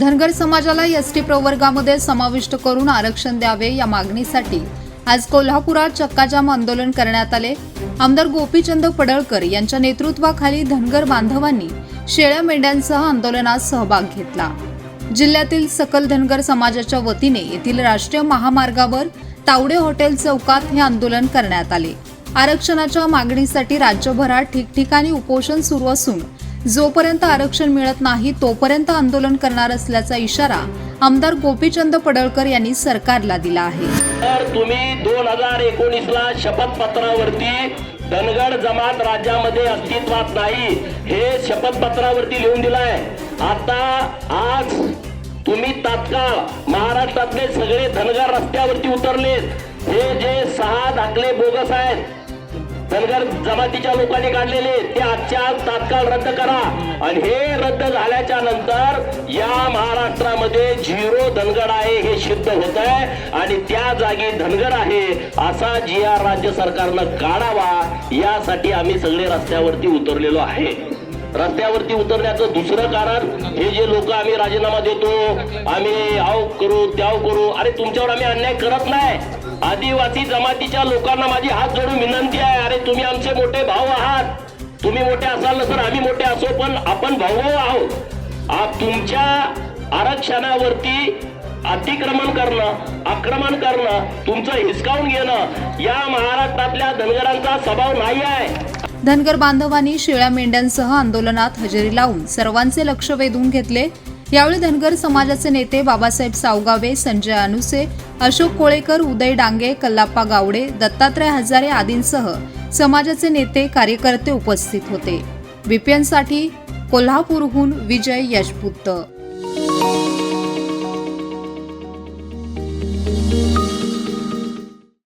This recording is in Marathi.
धनगर समाजाला एस टी प्रवर्गामध्ये समाविष्ट करून आरक्षण द्यावे या मागणीसाठी आज कोल्हापुरात चक्काजाम आंदोलन करण्यात आले. आमदार गोपीचंद पडळकर यांच्या नेतृत्वाखाली धनगर बांधवांनी शेळ्या मेंढ्यांसह आंदोलनात सहभाग घेतला. जिल्ह्यातील सकल धनगर समाजाच्या वतीने येथील राष्ट्रीय महामार्गावर तावडे हॉटेल चौकात हे आंदोलन करण्यात आले. आरक्षणाच्या मागणीसाठी राज्यभरात ठिकठिकाणी उपोषण सुरू असून जोपर्यंत आरक्षण मिळत नाही तोपर्यंत आंदोलन करणार असल्याचा इशारा आमदार गोपीचंद पडळकर यांनी सरकारला दिला आहे. तर तुम्ही दोन हजार एकोणीस ला शपथपत्रावरती धनगड जमात राज्यामध्ये अस्तित्वात नाही हे शपथपत्रावरती लिहून दिलाय. आता आज तुम्ही तात्काळ महाराष्ट्रातले सगळे धनगर रस्त्यावरती उतरलेत. हे जे सहा दाखले बोगस आहेत धनगर जमातीच्या लोकांनी काढलेले ते आजच्या तात्काळ रद्द करा. आणि हे रद्द झाल्याच्यानंतर या महाराष्ट्रामध्ये झिरो धनगड आहे हे सिद्ध होत आहे आणि त्या जागी धनगर आहे असा जी आर राज्य सरकारनं काढावा यासाठी आम्ही सगळे रस्त्यावरती उतरलेलो आहे. रस्त्यावरती उतरण्याचं दुसरं कारण हे जे लोक आम्ही राजीनामा देतो आम्ही आव करू त्याव करू अरे तुमच्यावर आम्ही अन्याय करत नाही. आदिवासी जमातीच्या लोकांना माझी हात जोडून विनंती आहे. अरे तुम्ही आमचे मोठे भाऊ आहात. तुम्ही मोठे असाल ना तर आम्ही मोठे असो पण आपण भाऊ आहोत. तुमच्या आरक्षणावरती अतिक्रमण करणं आक्रमण करणं तुमचं हिसकावून घेणं या महाराष्ट्रातल्या धनगरांचा स्वभाव नाही आहे. धनगर बांधवांनी शेळ्या मेंढ्यांसह आंदोलनात हजेरी लावून सर्वांचे लक्ष वेधून घेतले. यावेळी धनगर समाजाचे नेते बाबासाहेब सावगावे संजय अनुसे अशोक कोळेकर उदय डांगे कल्लाप्पा गावडे दत्तात्रय हजारे आदींसह समाजाचे नेते कार्यकर्ते उपस्थित होते. बीपीएनसाठी कोल्हापूरहून विजय यशपुत्त